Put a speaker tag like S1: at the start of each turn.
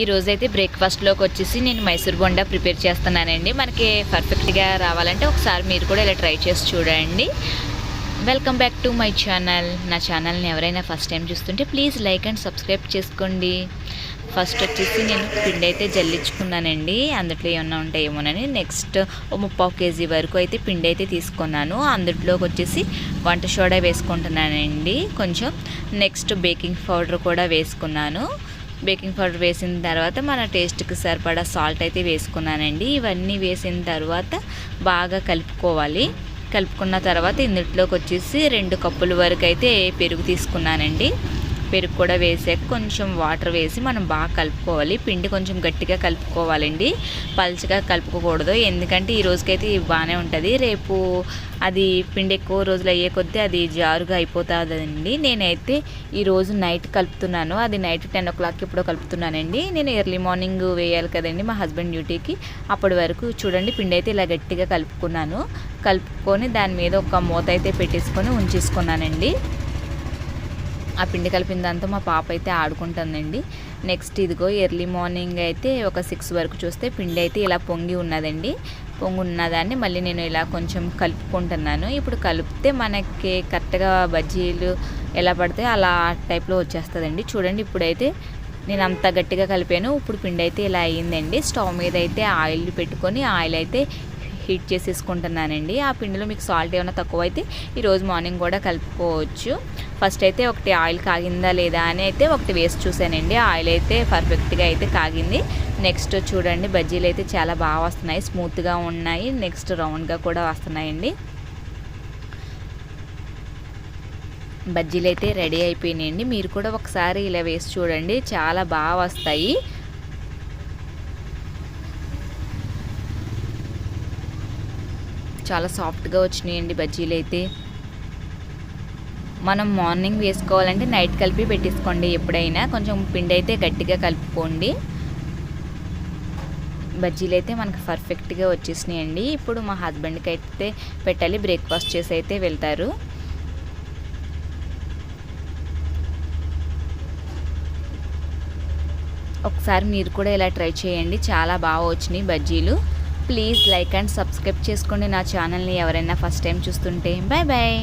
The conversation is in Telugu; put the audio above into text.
S1: ఈరోజైతే బ్రేక్ఫాస్ట్లోకి వచ్చేసి నేను మైసూర్ బొండా ప్రిపేర్ చేస్తున్నానండి. మనకి పర్ఫెక్ట్గా రావాలంటే ఒకసారి మీరు కూడా ఇలా ట్రై చేసి చూడండి. Welcome back to my channel. నా ఛానల్ని ఎవరైనా ఫస్ట్ టైం చూస్తుంటే ప్లీజ్ లైక్ అండ్ సబ్స్క్రైబ్ చేసుకోండి. ఫస్ట్ వచ్చేసి నేను పిండి అయితే జల్లించుకున్నానండి. అందులో ఏమన్నా ఉంటాయేమోనని నెక్స్ట్ ఓ ముప్పావు కేజీ వరకు అయితే పిండి అయితే తీసుకున్నాను. అందులోకి వచ్చేసి వంట సోడా వేసుకుంటున్నానండి. కొంచెం నెక్స్ట్ బేకింగ్ పౌడర్ కూడా వేసుకున్నాను. బేకింగ్ పౌడర్ వేసిన తర్వాత మన టేస్ట్కి సరిపడా సాల్ట్ అయితే వేసుకున్నానండి. ఇవన్నీ వేసిన తర్వాత బాగా కలుపుకోవాలి. కలుపుకున్న తర్వాత ఇందులోకి వచ్చేసి రెండు కప్పుల వరకు అయితే పెరుగు తీసుకున్నానండి. పెరుగు కూడా వేసాక కొంచెం వాటర్ వేసి మనం బాగా కలుపుకోవాలి. పిండి కొంచెం గట్టిగా కలుపుకోవాలండి. పలుచగా కలుపుకోకూడదు. ఎందుకంటే ఈ రోజుకైతే బాగానే ఉంటుంది. రేపు అది పిండి ఎక్కువ రోజులు అయ్యే కొద్దీ అది జారుగా అయిపోతుందండి. నేనైతే ఈరోజు నైట్ కలుపుతున్నాను. అది నైట్ టెన్ ఓ క్లాక్ ఇప్పుడు కలుపుతున్నానండి. నేను ఎర్లీ మార్నింగ్ వేయాలి కదండి మా హస్బెండ్ డ్యూటీకి. అప్పటి వరకు చూడండి పిండి అయితే ఇలా గట్టిగా కలుపుకున్నాను. కలుపుకొని దాని మీద ఒక మూత అయితే పెట్టేసుకొని ఉంచేసుకున్నానండి. ఆ పిండి కలిపిన దాంతో మా పాప అయితే ఆడుకుంటుందండి. నెక్స్ట్ ఇదిగో ఎర్లీ మార్నింగ్ అయితే ఒక సిక్స్ వరకు చూస్తే పిండి అయితే ఇలా పొంగి ఉన్నదండి. పొంగి ఉన్నదాన్ని మళ్ళీ నేను ఇలా కొంచెం కలుపుకుంటున్నాను. ఇప్పుడు కలిపితే మనకి కరెక్ట్గా బజ్జీలు ఎలా పడితే అలా టైప్లో వచ్చేస్తుందండి. చూడండి ఇప్పుడైతే నేను అంత గట్టిగా కలిపాను. ఇప్పుడు పిండి అయితే ఇలా అయ్యిందండి స్టవ్ మీద అయితే ఆయిల్ పెట్టుకొని ఆయిల్ అయితే హీట్ చేసేసుకుంటున్నానండి. ఆ పిండిలో మీకు సాల్ట్ ఏమైనా తక్కువ అయితే ఈరోజు మార్నింగ్ కూడా కలుపుకోవచ్చు. ఫస్ట్ అయితే ఒకటి ఆయిల్ కాగిందా లేదా అని అయితే ఒకటి వేసి చూసానండి ఆయిల్ అయితే పర్ఫెక్ట్గా అయితే కాగింది. నెక్స్ట్ చూడండి బజ్జీలు అయితే చాలా బాగా వస్తున్నాయి. స్మూత్గా ఉన్నాయి. నెక్స్ట్ రౌండ్గా కూడా వస్తున్నాయండి. బజ్జీలు అయితే రెడీ అయిపోయినాయండి. మీరు కూడా ఒకసారి ఇలా వేసి చూడండి. చాలా బాగా వస్తాయి. చాలా సాఫ్ట్గా వచ్చినాయండి బజ్జీలు అయితే. మనం మార్నింగ్ వేసుకోవాలంటే నైట్ కలిపి పెట్టేసుకోండి ఎప్పుడైనా. కొంచెం పిండి అయితే గట్టిగా కలుపుకోండి. బజ్జీలు అయితే మనకు పర్ఫెక్ట్గా వచ్చేసినాయండి. ఇప్పుడు మా హస్బెండ్కి అయితే పెట్టాలి. బ్రేక్ఫాస్ట్ చేసి అయితే వెళ్తారు. ఒకసారి మీరు కూడా ఇలా ట్రై చేయండి. చాలా బాగా వచ్చినాయి బజ్జీలు. ప్లీజ్ లైక్ అండ్ సబ్స్క్రైబ్ చేసుకోండి నా ఛానల్ని ఎవరైనా ఫస్ట్ టైం చూస్తుంటే. Bye bye